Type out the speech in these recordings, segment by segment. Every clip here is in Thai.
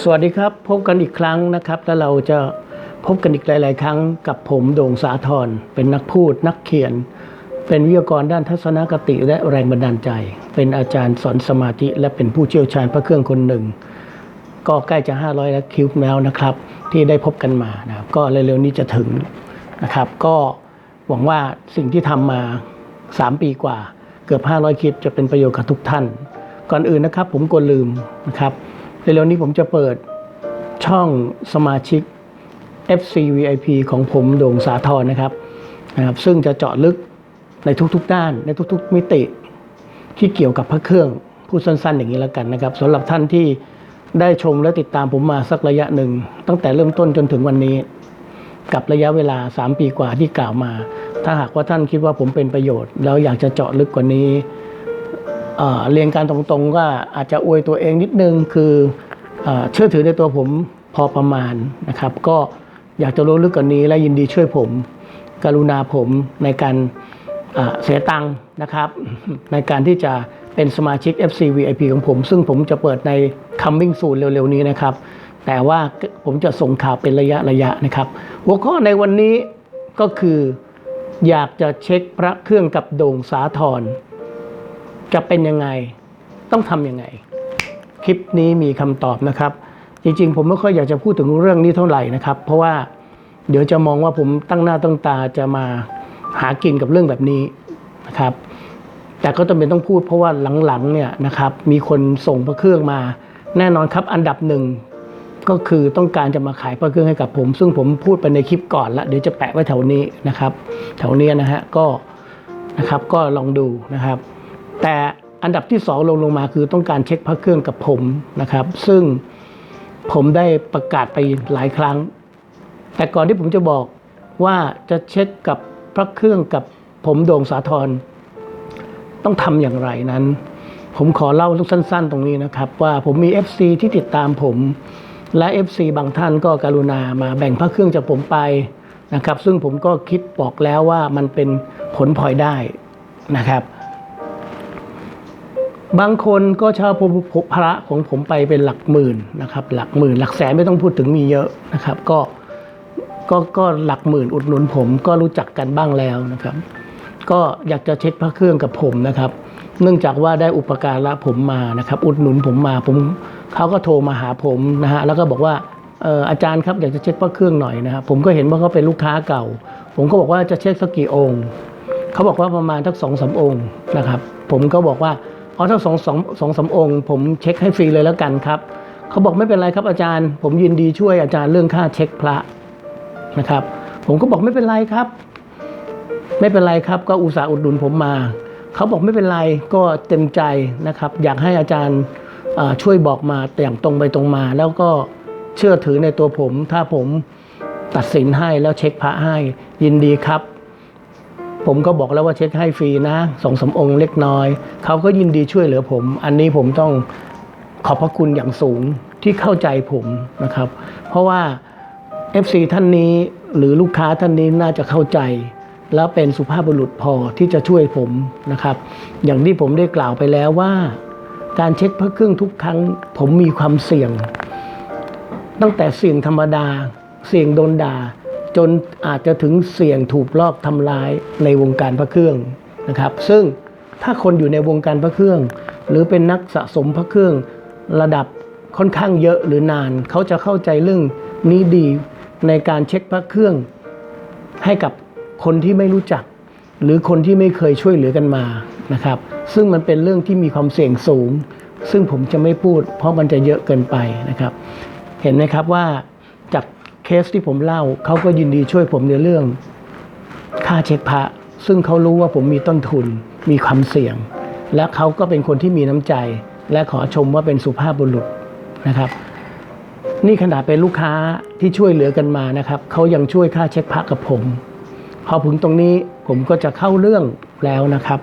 สวัสดีครับพบกันอีกครั้งนะครับ แล้วเราจะพบกันอีกหลาย ๆ ครั้งกับผมโด่งสาธรเป็นนักพูด นักเขียน เป็นวิทยากรด้านทัศนคติและแรงบันดาลใจ เป็นอาจารย์สอนสมาธิ และเป็นผู้เชี่ยวชาญพระเครื่องคนหนึ่ง ก็ใกล้จะ 500แล้วคิวแล้วนะครับ ที่ได้พบกันมานะครับก็เร็ว ๆ นี้จะถึงนะครับ ก็หวังว่าสิ่งที่ทำมา 3 ปีกว่า เกือบ 500 คลิปจะเป็นประโยชน์กับทุกท่าน ก่อนอื่นนะครับผมกลัวลืมนะครับ เร็วๆนี้ผมจะเปิดช่องสมาชิก FC VIP ของผมโด่งสาธรนะครับนะครับ ซึ่งจะเจาะลึกในทุกๆด้าน ในทุกๆมิติที่เกี่ยวกับพระเครื่องพูดสั้นๆ อย่างนี้แล้วกันนะครับสำหรับท่านที่ได้ชมและติดตามผมมาสักระยะหนึ่ง ตั้งแต่เริ่มต้นจนถึงวันนี้ กับระยะเวลา 3 ปีกว่าที่กล่าวมา ถ้าหากว่าท่านคิดว่าผมเป็นประโยชน์ แล้วอยากจะเจาะลึกกว่านี้ เรียนการตรงๆก็อาจจะอวยตัวเองนิดนึงคือเชื่อถือในตัวผมพอประมาณนะครับ ก็อยากจะรู้ลึกกว่านี้และยินดีช่วยผม กรุณาผมในการเสียตังค์นะครับ ในการที่จะเป็นสมาชิก FC VIP ของผม ซึ่งผมจะเปิดใน coming soon เร็วๆ นี้นะครับ แต่ว่าผมจะส่งข่าวเป็นระยะระยะนะครับ หัวข้อในวันนี้ก็คือ อยากจะเช็คพระเครื่องกับโด่งสาธร จะเป็นยังไงต้องทำยังไง คลิปนี้มีคำตอบนะครับ จริงๆ ผมไม่ค่อยอยากจะพูดถึงเรื่องนี้เท่าไหร่นะครับ เพราะว่าเดี๋ยวจะมองว่าผมตั้งหน้าตั้งตาจะมาหากินกับเรื่องแบบนี้นะครับ แต่ก็จำเป็นต้องพูดเพราะว่าหลังๆเนี่ยนะครับมีคนส่งพระเครื่องมา แน่นอนครับอันดับหนึ่งก็คือต้องการจะมาขายพระเครื่องให้กับผม ซึ่งผมพูดไปในคลิปก่อนละเดี๋ยวจะแปะไว้แถวนี้นะครับ แถวนี้นะฮะก็นะครับก็ลองดูนะครับ แต่อันดับที่สองลงลงมาคือต้องการเช็คพระเครื่องกับผมนะครับ ซึ่งผมได้ประกาศไปหลายครั้ง แต่ก่อนที่ผมจะบอกว่าจะเช็คกับพระเครื่องกับผมโด่งสาธรต้องทำอย่างไรนั้น ผมขอเล่าลูกสั้น ๆ ตรงนี้นะครับ ว่าผมมี FC ที่ติดตามผมและ FC บางท่านก็กรุณามาแบ่งพระเครื่องจากผมไปนะครับ ซึ่งผมก็คิดบอกแล้วว่ามันเป็นผลพลอยได้นะครับ บางคนก็เช่าพระของผมไปเป็นหลักหมื่นนะครับหลักหมื่น หลักแสนไม่ต้องพูดถึงมีเยอะนะครับ ก็ก็ก็หลักหมื่นอุดหนุนผมก็รู้จักกันบ้างแล้วนะครับ ก็อยากจะเช็คพระเครื่องกับผมนะครับ เนื่องจากว่าได้อุปการะผมมานะครับ อุดหนุนผมมาผมเขาก็โทรมาหาผมนะฮะแล้วก็บอกว่าอออาจารย์ครับอยากจะเช็คพระเครื่องหน่อยนะครับผมก็เห็นว่าเขาเป็นลูกค้าเก่า ผมก็บอกว่าจะเช็คสักกี่องค์เขาบอกว่าประมาณทักสองสามองค์นะครับ ผมก็บอกว่า เอาถ้าสองสองสองสามองค์ ผมเช็คให้ฟรีเลยแล้วกันครับเขาบอกไม่เป็นไรครับอาจารย์ ผมยินดีช่วยอาจารย์เรื่องค่าเช็คพระนะครับ ผมก็บอกไม่เป็นไรครับ ไม่เป็นไรครับ ก็อุตส่าห์อุดหนุนผมมาเขาบอกไม่เป็นไรก็เต็มใจนะครับ อยากให้อาจารย์ช่วยบอกมาอย่างตรงไปตรงมา แล้วก็เชื่อถือในตัวผม ถ้าผมตัดสินให้แล้วเช็คพระให้ยินดีครับ ผมก็บอกแล้วว่าเช็คให้ฟรีนะสองสามองค์เล็กน้อย เขาก็ยินดีช่วยเหลือผม อันนี้ผมต้องขอบพระคุณอย่างสูงที่เข้าใจผมนะครับ เพราะว่า FC ท่านนี้หรือลูกค้าท่านนี้น่าจะเข้าใจ แล้วเป็นสุภาพบุรุษพอที่จะช่วยผมนะครับ อย่างที่ผมได้กล่าวไปแล้วว่า การเช็คพระเครื่องทุกครั้ง ผมมีความเสี่ยง ตั้งแต่เสี่ยงธรรมดา เสี่ยงโดนด่า จนอาจจะถึงเสี่ยงถูกลอบทำร้ายในวงการพระเครื่องนะครับ ซึ่งถ้าคนอยู่ในวงการพระเครื่อง หรือเป็นนักสะสมพระเครื่องระดับค่อนข้างเยอะหรือนาน เขาจะเข้าใจเรื่องนี้ดีในการเช็คพระเครื่อง ให้กับคนที่ไม่รู้จัก หรือคนที่ไม่เคยช่วยเหลือกันมานะครับ ซึ่งมันเป็นเรื่องที่มีความเสี่ยงสูง ซึ่งผมจะไม่พูด เพราะมันจะเยอะเกินไปนะครับ เห็นไหมครับว่า สที่ผมเล่าเขาก็ยินดีช่วยผมในเรื่องค่าเช็คพระซึ่งเขารู้ว่าผมมีต้นทุนมีความเสี่ยง และเขาก็เป็นคนที่มีน้ำใจ และขอชมว่าเป็นสุภาพบุรุษนะครับ นี่ขนาดเป็นลูกค้าที่ช่วยเหลือกันมานะครับเขายังช่วยค่าเช็คพระกับผม พอถึงตรงนี้ผมก็จะเข้าเรื่องแล้วนะครับ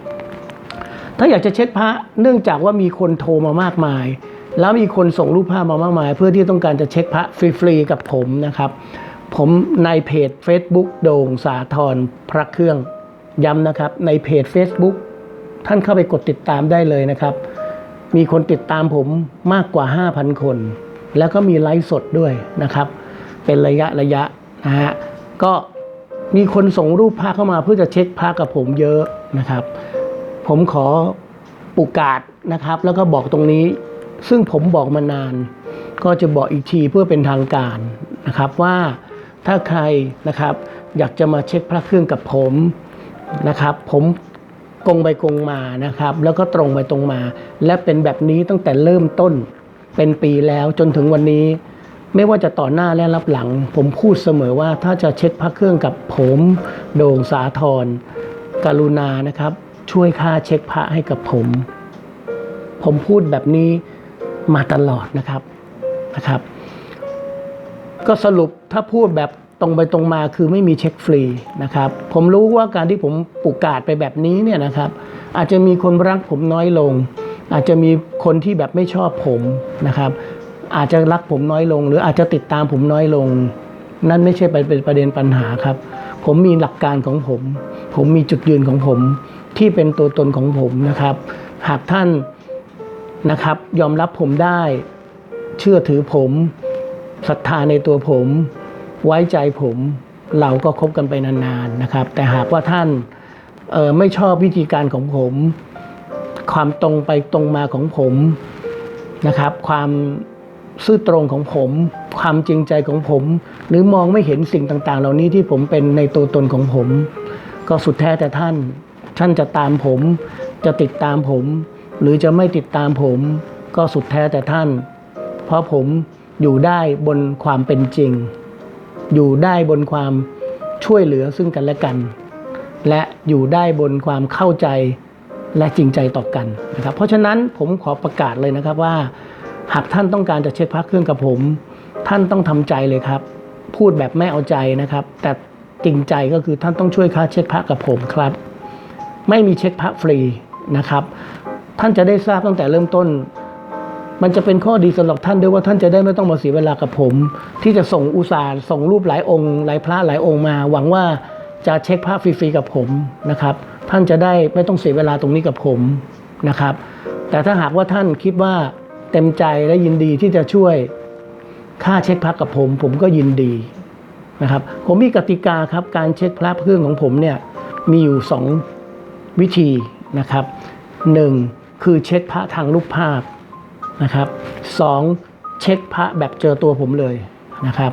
ถ้าอยากจะเช็คพระเนื่องจากว่ามีคนโทรมามากมาย แล้วมีคนส่งรูปภาพมามากมาย เพื่อที่ต้องการจะเช็คพระฟรีๆกับผมนะครับ ผมในเพจ Facebook โด่งสาธรพระเครื่องย้ำนะครับ ในเพจ Facebook ท่านเข้าไปกดติดตามได้เลยนะครับ มีคนติดตามผมมากกว่า 5,000 คน แล้วก็มีไลฟ์สดด้วยนะครับ เป็นระยะระยะนะฮะก็มีคนส่งรูปพระเข้ามาเพื่อจะเช็คพระกับผมเยอะนะครับ ผมขอปุกาศนะครับ แล้วก็บอกตรงนี้ ซึ่งผมบอกมานาน ก็จะบอกอีกทีเพื่อเป็นทางการนะครับว่าถ้าใครนะครับอยากจะมาเช็คพระเครื่องกับผมนะครับ ผมกงไปกงมานะครับ แล้วก็ตรงไปตรงมา และเป็นแบบนี้ตั้งแต่เริ่มต้นเป็นปีแล้วจนถึงวันนี้ ไม่ว่าจะต่อหน้าและรับหลัง ผมพูดเสมอว่าถ้าจะเช็คพระเครื่องกับผมโด่งสาธรกรุณานะครับ ช่วยค่าเช็คพระให้กับผม ผมพูดแบบนี้ มาตลอดนะครับนะครับ ก็สรุปถ้าพูดแบบตรงไปตรงมาคือไม่มีเช็คฟรีนะครับ ผมรู้ว่าการที่ผมปุกกาดไปแบบนี้เนี่ยนะครับ อาจจะมีคนรักผมน้อยลง อาจจะมีคนที่แบบไม่ชอบผมนะครับ อาจจะรักผมน้อยลง หรืออาจจะติดตามผมน้อยลง นั่นไม่ใช่เป็นประเด็นปัญหาครับ ผมมีหลักการของผม ผมมีจุดยืนของผมที่เป็นตัวตนของผมนะครับ หากท่าน นะครับ ยอมรับผมได้ เชื่อถือผมศรัทธาในตัวผม ไว้ใจผมเราก็คบกันไปนานๆนะครับ แต่หากว่าท่านไม่ชอบวิธีการของผม ความตรงไปตรงมาของผมนะครับ ความซื่อตรงของผม ความจริงใจของผม หรือมองไม่เห็นสิ่งต่างๆ เหล่านี้ที่ผมเป็นในตัวตนของผม ก็สุดแท้แต่ท่าน ท่านจะตามผม จะติดตามผม หรือจะไม่ติดตามผมก็สุดแท้แต่ท่าน เพราะผมอยู่ได้บนความเป็นจริง อยู่ได้บนความช่วยเหลือซึ่งกันและกัน และอยู่ได้บนความเข้าใจและจริงใจต่อกันนะครับ เพราะฉะนั้นผมขอประกาศเลยนะครับว่า หากท่านต้องการจะเช็คพระเครื่องกับผม ท่านต้องทำใจเลยครับ พูดแบบไม่เอาใจนะครับ แต่จริงใจก็คือท่านต้องช่วยค่าเช็คพระกับผมครับ ไม่มีเช็คพระฟรีนะครับ ท่านจะได้ทราบตั้งแต่เริ่มต้น มันจะเป็นข้อดีสำหรับท่านด้วยว่าท่านจะได้ไม่ต้องมาเสียเวลากับผม ที่จะส่งอุตสาห์ส่งรูปหลายองค์หลายพระหลายองค์มา หวังว่าจะเช็คพระฟรีๆกับผมนะครับ ท่านจะได้ไม่ต้องเสียเวลาตรงนี้กับผมนะครับ แต่ถ้าหากว่าท่านคิดว่าเต็มใจและยินดีที่จะช่วยค่าเช็คพระกับผม ผมก็ยินดีนะครับ ผมมีกติกาครับการเช็คพระเครื่องของผมเนี่ยมีอยู่สองวิธีนะครับหนึ่ง คือเช็คพระทางรูปภาพนะครับสองเช็คพระแบบเจอตัวผมเลยนะครับ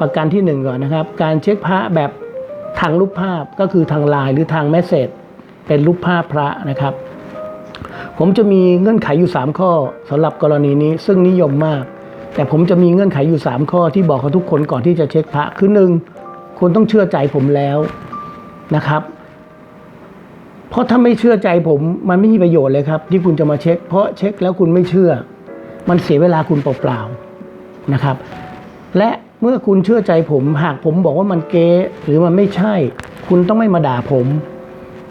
ประการที่หนึ่งก่อนนะครับ การเช็คพระแบบทางรูปภาพก็คือทางไลน์หรือทางแมสเซจเป็นรูปภาพพระนะครับ ผมจะมีเงื่อนไขอยู่ 3 ข้อสำหรับกรณีนี้ซึ่งนิยมมาก แต่ผมจะมีเงื่อนไขอยู่ 3 ข้อที่บอกกับทุกคนก่อนที่จะเช็คพระคือหนึ่งคุณต้องเชื่อใจผมแล้วนะครับ เพราะถ้าไม่เชื่อใจผม มันไม่มีประโยชน์เลยครับ ที่คุณจะมาเช็ค เพราะเช็คแล้วคุณไม่เชื่อ มันเสียเวลาคุณเปล่าๆนะครับ และเมื่อคุณเชื่อใจผม หากผมบอกว่ามันเก๊หรือมันไม่ใช่ คุณต้องไม่มาด่าผม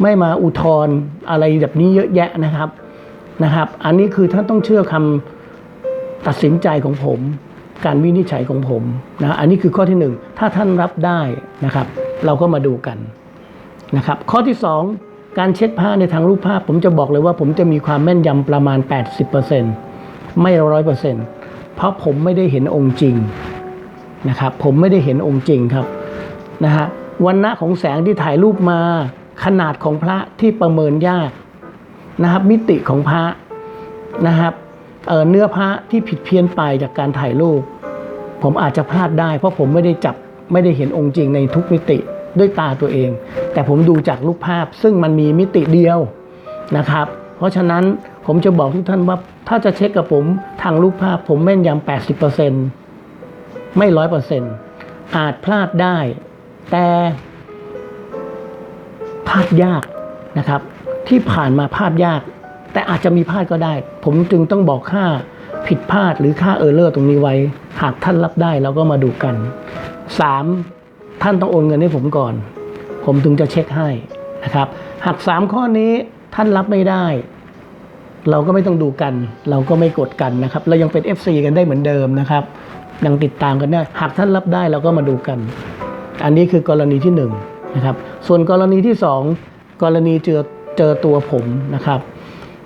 ไม่มาอุทธรณ์อะไรแบบนี้เยอะแยะนะครับนะครับ อันนี้คือท่านต้องเชื่อคำตัดสินใจของผม การวินิจฉัยของผมนะอันนี้คือข้อที่หนึ่งถ้าท่านรับได้นะครับ เราก็มาดูกันนะครับ ข้อที่2 การเช็คผ้าในทางรูปภาพ ผมจะบอกเลยว่าผมจะมีความแม่นยำประมาณ 80%ไม่ร้อยเปอร์เซ็นต์เพราะผมไม่ได้เห็นองค์จริงนะครับผมไม่ได้เห็นองค์จริงครับนะฮะวันณะของแสงที่ถ่ายรูปมาขนาดของพระที่ประเมินยากนะครับมิติของพระนะครับเอ่อเนื้อพระที่ผิดเพี้ยนไปจากการถ่ายรูป ผมอาจจะพลาดได้ เพราะผมไม่ได้จับไม่ได้เห็นองค์จริงในทุกมิติ ด้วยตาตัวเอง แต่ผมดูจากรูปภาพซึ่งมันมีมิติเดียวนะครับ เพราะฉะนั้นผมจะบอกทุกท่านว่าถ้าจะเช็คกับผมทางรูปภาพผมแม่นยำ80%ไม่ร้อยเปอร์เซ็นต์อาจพลาดได้ แต่พลาดยากนะครับ ที่ผ่านมาพลาดยาก แต่อาจจะมีพลาดก็ได้ ผมจึงต้องบอกค่าผิดพลาดหรือค่าเออร์เลอร์ตรงนี้ไว้ หากท่านรับได้เราก็มาดูกันสาม ท่านต้องโอนเงินให้ผมก่อน ผมถึงจะเช็คให้นะครับหากสามข้อนี้ท่านรับไม่ได้ เราก็ไม่ต้องดูกัน เราก็ไม่กดกันนะครับ เรายังเป็น FC กันได้เหมือนเดิมนะครับยังติดตามกันได้หากท่านรับได้เราก็มาดูกัน อันนี้คือกรณีที่หนึ่งนะครับส่วนกรณีที่สองกรณีเจอเจอตัวผมนะครับ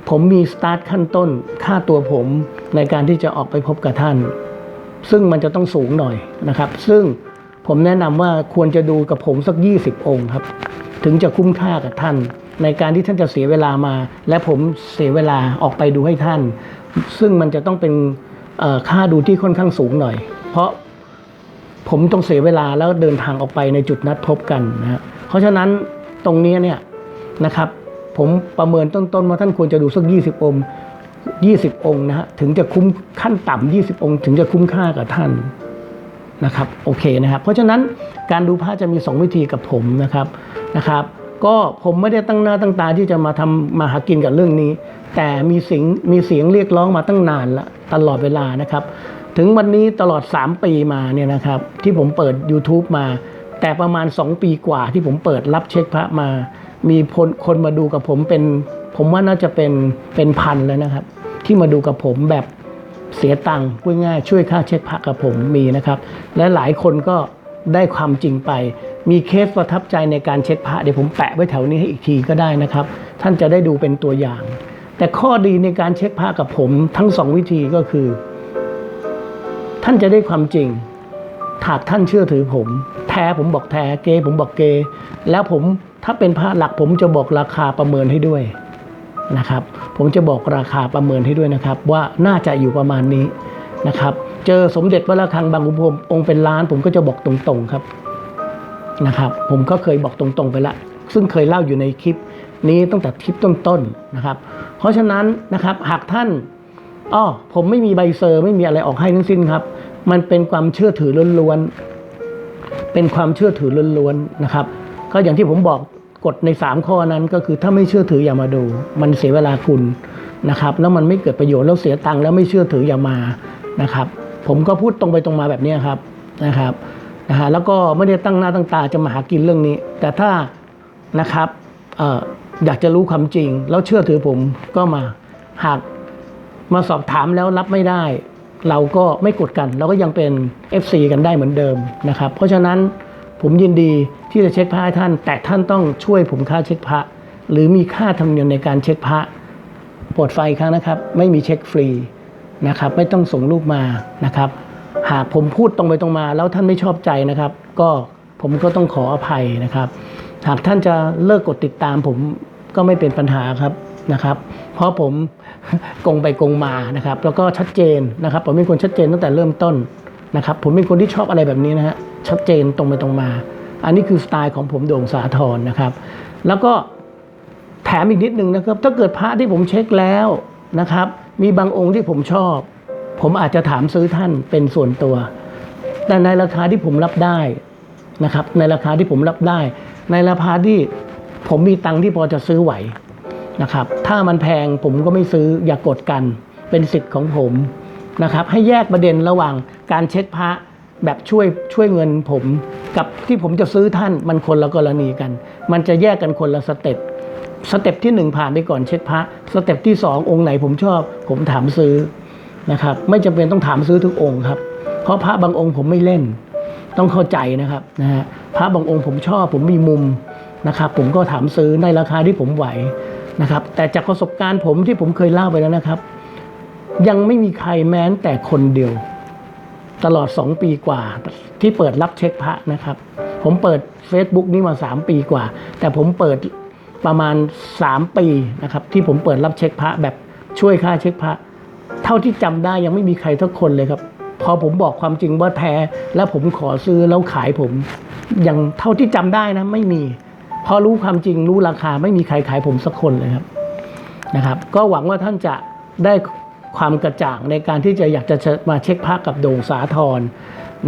ผมมีสตาร์ทขั้นต้นค่าตัวผมในการที่จะออกไปพบกับท่าน ซึ่งมันจะต้องสูงหน่อยนะครับ ซึ่ง ผมแนะนำว่าควรจะดูกับผมสัก 20 องค์ครับ ถึงจะคุ้มค่ากับท่าน ในการที่ท่านจะเสียเวลามา และผมเสียเวลาออกไปดูให้ท่าน ซึ่งมันจะต้องเป็นค่าดูที่ค่อนข้างสูงหน่อย เพราะผมต้องเสียเวลาแล้วเดินทางออกไปในจุดนัดพบกันนะฮะเพราะฉะนั้นตรงนี้เนี่ยนะครับผมประเมินต้นๆว่าท่านควรจะดูสัก 20 องค์ 20 องค์นะฮะถึงจะคุ้มขั้นต่ำ20 องค์ ถึงจะคุ้มค่ากับท่าน นะครับโอเคนะครับ เพราะฉะนั้นการดูพระจะมี 2 วิธีกับผมนะครับนะครับ ก็ผมไม่ได้ตั้งหน้าตั้งตาที่จะมาทำมาหากินกับเรื่องนี้ แต่มีเสียงมีเสียงเรียกร้องมาตั้งนานละตลอดเวลานะครับ ถึงวันนี้ตลอด 3 ปีมาเนี่ยนะครับที่ผมเปิด YouTube มา แต่ประมาณ 2 ปีกว่าที่ผมเปิดรับเช็คพระมา มีคนคนมาดูกับผมเป็น ผมว่าน่าจะเป็นเป็นพันแล้วนะครับ ที่มาดูกับผมแบบ เสียตังค์พูดง่ายๆช่วยค่าเช็คพระกับผมมีนะครับ และหลายคนก็ได้ความจริงไป มีเคสประทับใจในการเช็คพระเดี๋ยวผมแปะไว้แถวนี้ให้อีกทีก็ได้นะครับ ท่านจะได้ดูเป็นตัวอย่าง แต่ข้อดีในการเช็คพระกับผมทั้งสองวิธีก็คือ ท่านจะได้ความจริงหากท่านเชื่อถือผม แท้ผมบอกแท้เกผมบอกเก แล้วผมถ้าเป็นพระหลักผมจะบอกราคาประเมินให้ด้วย นะครับ ผมจะบอกราคาประเมินให้ด้วยนะครับ ว่าน่าจะอยู่ประมาณนี้นะครับ เจอสมเด็จวัดระฆังบางขุนพรมองค์เป็นล้าน ผมก็จะบอกตรงๆครับนะครับ ผมก็เคยบอกตรงๆไปละ ซึ่งเคยเล่าอยู่ในคลิปนี้ตั้งแต่คลิปต้นๆนะครับ เพราะฉะนั้นนะครับหากท่านอ้อผมไม่มีใบเซอร์ไม่มีอะไรออกให้ทั้งสิ้นครับ มันเป็นความเชื่อถือล้วนๆเป็นความเชื่อถือล้วนๆนะครับ ก็อย่างที่ผมบอก กฎใน 3 ข้อนั้นก็คือถ้าไม่เชื่อถืออย่ามาดู มันเสียเวลาคุณนะครับ แล้วมันไม่เกิดประโยชน์แล้วเสียตังค์แล้วไม่เชื่อถืออย่ามานะครับ ผมก็พูดตรงไปตรงมาแบบนี้ครับนะครับนะฮะแล้วก็ไม่ได้ตั้งหน้าตั้งตาจะมาหากินเรื่องนี้ แต่ถ้านะครับเอ่ออยากจะรู้ความจริง แล้วเชื่อถือผมก็มาหากมาสอบถามแล้วรับไม่ได้ เราก็ไม่กดกัน เราก็ยังเป็น FC กันได้เหมือนเดิมนะครับ เพราะฉะนั้น ผมยินดีที่จะเช็คพระให้ท่าน แต่ท่านต้องช่วยผมค่าเช็คพระ หรือมีค่าธรรมเนียมในการเช็คพระโปรดไฟครั้งนะครับ ไม่มีเช็คฟรีนะครับ ไม่ต้องส่งรูปมานะครับ หากผมพูดตรงไปตรงมา แล้วท่านไม่ชอบใจนะครับ ก็ผมก็ต้องขออภัยนะครับ หากท่านจะเลิกกดติดตามผมก็ไม่เป็นปัญหาครับนะครับ เพราะผมกงไปกงมานะครับ แล้วก็ชัดเจนนะครับ ผมเป็นคนชัดเจนตั้งแต่เริ่มต้น นะครับผมเป็นคนที่ชอบอะไรแบบนี้นะฮะชัดเจนตรงไปตรงมา อันนี้คือสไตล์ของผมโด่งสาทรนะครับ แล้วก็แถมอีกนิดนึงนะครับ ถ้าเกิดพระที่ผมเช็คแล้วนะครับ มีบางองค์ที่ผมชอบ ผมอาจจะถามซื้อท่านเป็นส่วนตัว แต่ในราคาที่ผมรับได้นะครับ ในราคาที่ผมรับได้ ในราคาที่ผมมีตังค์ที่พอจะซื้อไหวนะครับ ถ้ามันแพงผมก็ไม่ซื้ออย่ากดกันเป็นสิทธิ์ของผมนะครับ ให้แยกประเด็นระหว่าง การเช็คพระแบบช่วยช่วยเงินผม กับที่ผมจะซื้อท่านมันคนละกรณีกัน มันจะแยกกันคนละสเต็ปสเต็ปที่หนึ่งผ่านไปก่อนเช็คพระสเต็ปที่สององค์ไหนผมชอบ ผมถามซื้อนะครับ ไม่จำเป็นต้องถามซื้อทุกองค์ครับ เพราะพระบางองค์ผมไม่เล่น ต้องเข้าใจนะครับนะฮะพระบางองค์ผมชอบ ผมมีมุมนะครับ ผมก็ถามซื้อในราคาที่ผมไหวนะครับ แต่จากประสบการณ์ผมที่ผมเคยเล่าไปแล้วนะครับ ยังไม่มีใครแม้แต่คนเดียว ตลอด 2 ปีกว่า ที่เปิดรับเช็คพระนะครับ ผมเปิด Facebook นี้มา 3 ปีกว่า แต่ผมเปิดประมาณ 3 ปีนะครับ ที่ผมเปิดรับเช็คพระแบบช่วยค่าเช็คพระ เท่าที่จำได้ยังไม่มีใครทุกคนเลยครับ พอผมบอกความจริงว่าแท้แล้วผมขอซื้อแล้วขายผมอย่างเท่าที่จำได้นะไม่มีพอรู้ความจริงรู้ราคาไม่มีใครขายผมสักคนเลยครับนะครับ ก็หวังว่าท่านจะได้ ความกระจ่างในการที่จะอยากจะมาเช็คพระกับโด่งสาทร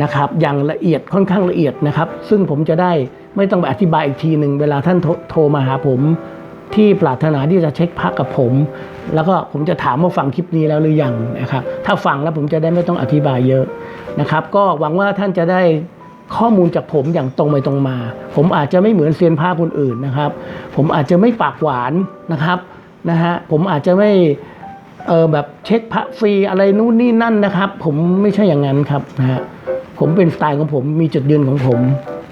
นะครับ อย่างละเอียดค่อนข้างละเอียดนะครับ ซึ่งผมจะได้ไม่ต้องไปอธิบายอีกทีหนึ่งเวลาท่านโทรโทรมาหาผมที่ปรารถนาที่จะเช็คพระกับผม แล้วก็ผมจะถามว่าฟังคลิปนี้แล้วหรือยังนะครับ ถ้าฟังแล้วผมจะได้ไม่ต้องอธิบายเยอะนะครับ ก็หวังว่าท่านจะได้ข้อมูลจากผมอย่างตรงไปตรงมา ผมอาจจะไม่เหมือนเซียนพระคนอื่นนะครับ ผมอาจจะไม่ปากหวานนะครับนะฮะผมอาจจะไม่ เออแบบเช็คพระฟรีอะไรนู่นนี่นั่นนะครับ ผมไม่ใช่อย่างนั้นครับนะฮะผมเป็นสไตล์ของผมมีจุดยืนของผม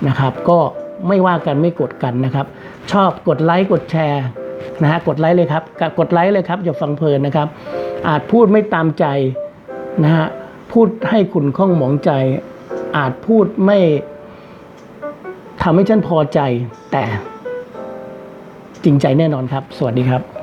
นะครับ ก็ไม่ว่ากันไม่กดกันนะครับ ชอบกดไลค์กดแชร์นะฮะกดไลค์เลยครับกดไลค์เลยครับอย่าฟังเพลินนะครับ อาจพูดไม่ตามใจนะฮะพูดให้คุณข้องหมองใจ อาจพูดไม่ทำให้ฉันพอใจแต่จริงใจแน่นอนครับ สวัสดีครับ